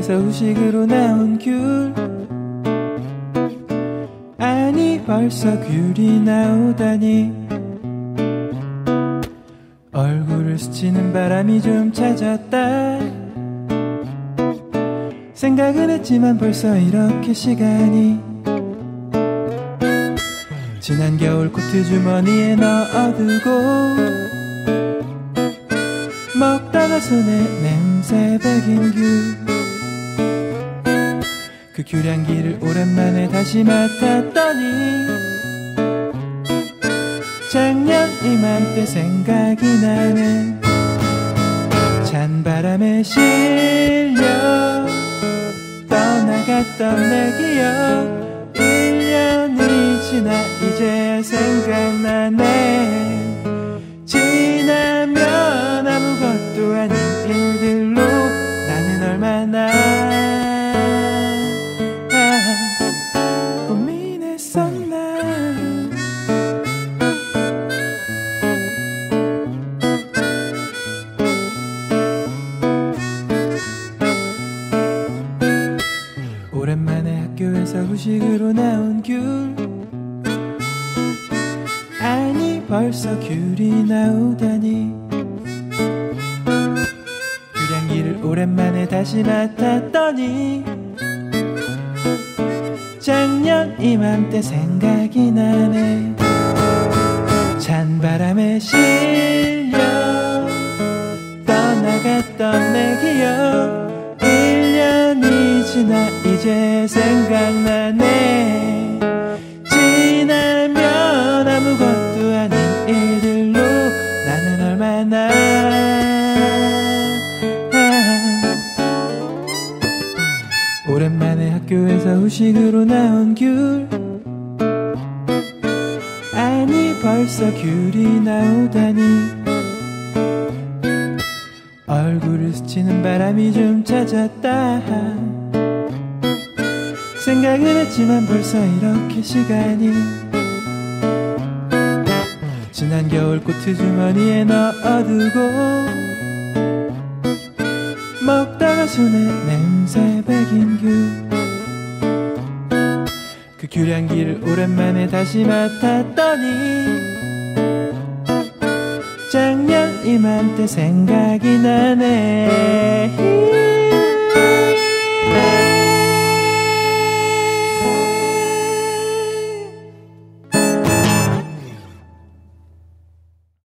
학교에서 후식으로 나온 귤. 아니 벌써 귤이 나오다니. 얼굴을 스치는 바람이 좀 찾았다. 생각은 했지만 벌써 이렇게 시간이. 지난 겨울 코트 주머니에 넣어두고 먹다가 손에 냄새 배긴 귤 그 귤향기를 오랜만에 다시 맡았더니 작년 이맘때 생각이 나네. 찬바람에 실려 떠나갔던 내 기억. 1년이 지나 이제 생각나네 후식으로 나온 귤. 아니 벌써 귤이 나오다니. 귤향기를 오랜만에 다시 맡았더니 작년 이맘때 생각이 나네. 찬바람에 실려 떠나갔던 1년이 지나 이제 생각나네. 지나면 아무것도 아닌 일들로 나는 얼마나 오랜만에 학교에서 후식으로 나온 귤. 아니 벌써 귤이 나오다니. 얼굴을 스치는 바람이 좀 찾았다 생각은 했지만 벌써 이렇게 시간이 지난 겨울 코트 주머니에 넣어두고 먹다가 손에 냄새 배긴 귤그 귤향기를 오랜만에 다시 맡았더니 작년 이맘때 생각이 나네